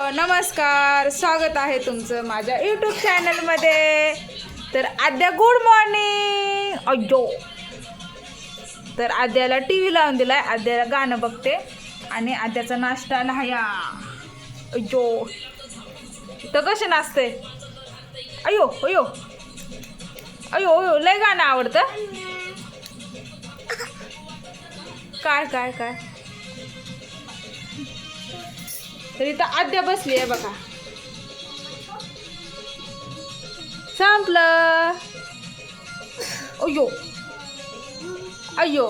नमस्कार स्वागत आहे तुमचं माझ्या यूट्यूब चॅनलमध्ये तर आद्या गुड मॉर्निंग अय्यो. तर आद्याला टी व्ही लावून दिलाय. आद्याला गाणं बघते. आणि आद्याचा नाश्ता लहाया अय्यो. तर कसे नाचते? अयो अयो अयो अयो लय गाणं आवडतं. काय काय काय? तर इथं आद्या बसली आहे बघा. संपलं. अयो अयो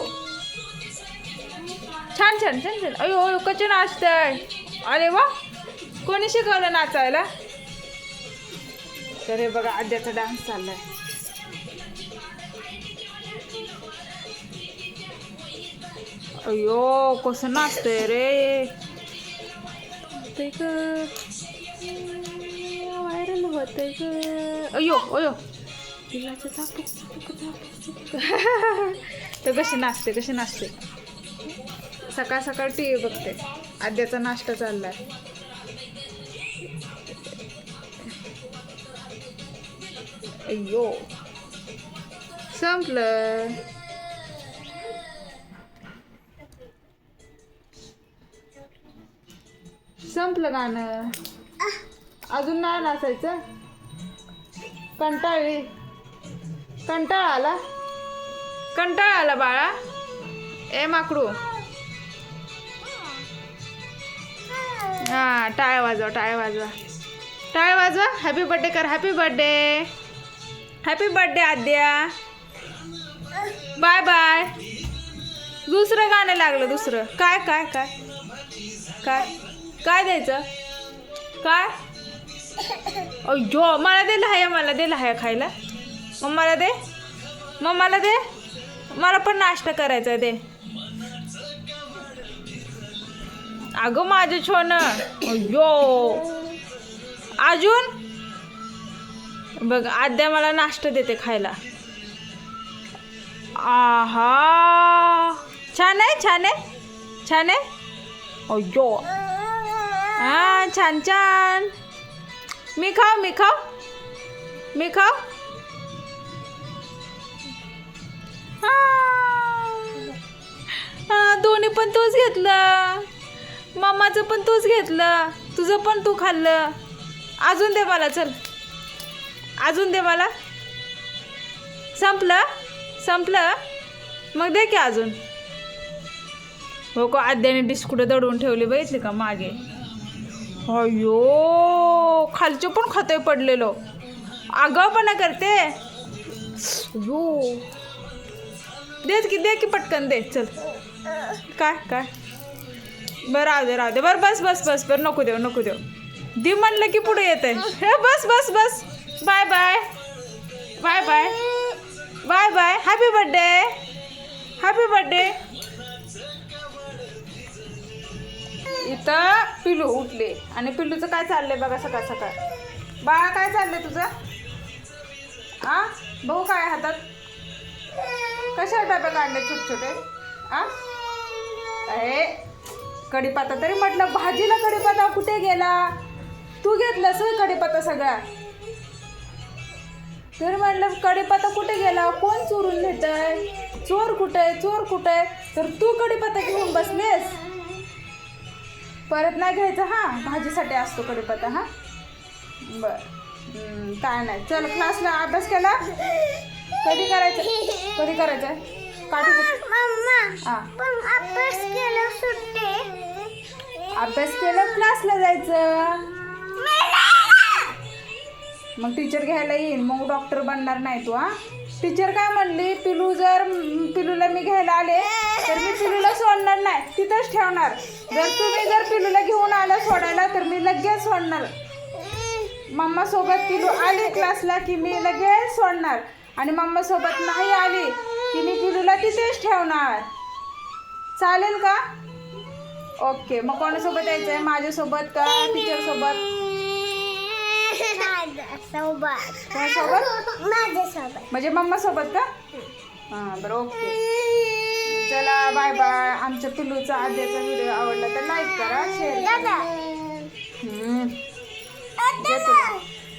छान छान छान छान. अयो अयो कचे नाचतंय अरे वा. कोणी शिकवलं नाचायला? तर हे बघा आद्याचा डान्स चाललाय. अयो कसं नाचतंय रे. होतंय ग. व्हायरल होतंय ग. अयो अयो तर कशी नाचते कशी नाचते सकाळ सकाळ टी व्ही बघते. आद्याचा नाश्ता चाललाय. अय्यो. संपलं. संपलं गाणं. अजून नाही नाचायचं? कंटाळी. कंटाळा आला? कंटाळा आला बाळा. ए माकडू. हा टाळ्या वाजवा टाळ्या वाजवा. टाळ वाजवा. हॅपी बर्थडे कर happy birthday happy birthday Aadya. Bye bye दुसरं गाणं लागलं दुसरं. काय काय काय? काय? काय द्यायचं? काय? अय्यो मला दे लहाया मला दे लहाया खायला. मग मला दे. मग मला दे. मला पण नाश्ता करायचा आहे दे. अगं माझं छोन अय्यो. अजून? बघ आद्या मला नाश्ता देते खायला. आहा. छान आहे छान आहे. छान आहे. अय्यो. हा छान छान. मी खाव मी खाव मी खाव दोन्ही पण तूच घेतलं. मम्माचं पण तूच घेतलं. तुझं पण तू खाल्लं. अजून दे मला चल. अजून दे मला. संपलं? संपलं? मग दे की अजून. हो का आद्याने बिस्कुटं दडवून ठेवली बघितली का मागे? अयो खालचे पण खाते पडलेलो. आगावपणा करते. यो देत की दे की पटकन दे चल. काय काय? बरं राहू दे राहू दे. बरं बस बस बस बरं नको देऊ नको देऊ. दे म्हणलं की पुढे येते हे बस बस बस. Bye bye. Bye bye. Bye bye. Happy birthday happy birthday पिलू उठले. आणि पिल्लूचं काय चाललंय बघा सकाळ सकाळ? बाळा काय चाललंय तुझं? आ? भाऊ काय हातात. कशा डबे काढले छोटे छोटे आ? अरे कढीपत्ता तरी म्हटलं भाजीला कढीपत्ता कुठे गेला? तू घेतलंस होय कढीपत्ता सगळा. तर म्हटलं कढीपत्ता कुठे गेला? कोण चोरून नेतय? चोर कुठे? आहे चोर कुठे? आहे तर तू कढीपत्ता घेऊन बसलेस. परत नाही घ्यायचं हा. भाजीसाठी असतो कढीपत्ता हा. बर. काय नाही. चल क्लासला अभ्यास केला? कधी करायचं? कधी करायचं? अभ्यास केला सुट्टे. अभ्यास केलं क्लासला जायचं? मग टीचर घ्यायला येईन मग डॉक्टर बनणार नाही तू हा. टीचर काय म्हणली? पिलू जर पिलूला मी घ्यायला आले. सोडणार नाही तिथंच ठेवणार. जर तुम्ही जर पिलूला घेऊन आला सोडायला तर मी लगेच सोडणार. मम्मा सोबत पिलू आली क्लासला की मी लगेच सोडणार. आणि मम्मा सोबत नाही आली की मी पिलूला तिथेच ठेवणार. चालेल का? ओके मग कोणासोबत यायचं आहे माझ्यासोबत का टीचर सोबत सोबत कोणासोबत? माझ्यासोबत. म्हणजे मम्मा सोबत का? हां बरं ओके. चला बाय बाय आमच्या पिल्लूचा आद्याचा व्हिडिओ आवडला तर लाईक करा शेअर करा. हम्म,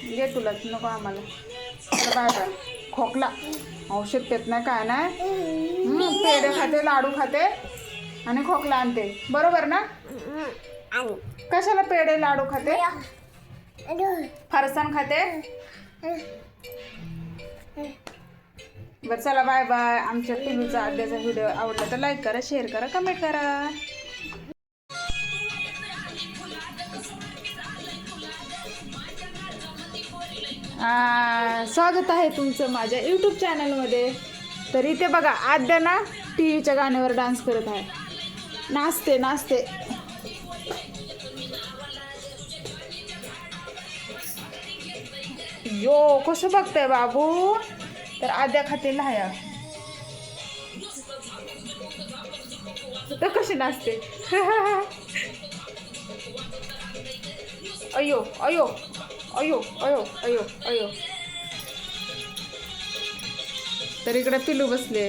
घे तुला. नको आम्हाला. चला बाय बाय खोकला. औषध पेत नाही काय नाही. हम्म, पेढे खाते लाडू खाते आणि खोकला आणते. बरोबर ना? कशाला पेढे लाडू खाते? फरसाण खाते? बरं चला बाय बाय आमच्या टिलूचा आद्याचा व्हिडिओ आवडला तर लाईक करा शेअर करा कमेंट करा. आ, स्वागत आहे तुमचं माझ्या यूट्यूब चॅनलमध्ये तर इथे बघा आद्या ना टी व्हीच्या गाण्यावर डान्स करत आहे. नाचते नाचते. यो कसं बघतंय बाबू? तर आद्या खाते लाया तर कशी नाचते? अयो अयो अयो अयो अयो अयो. तर इकडे पिलू बसले.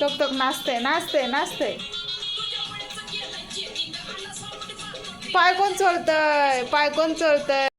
टक टक नाचते नाचते नाचते पाय कोण चोळतय? पाय कोण चोळतय?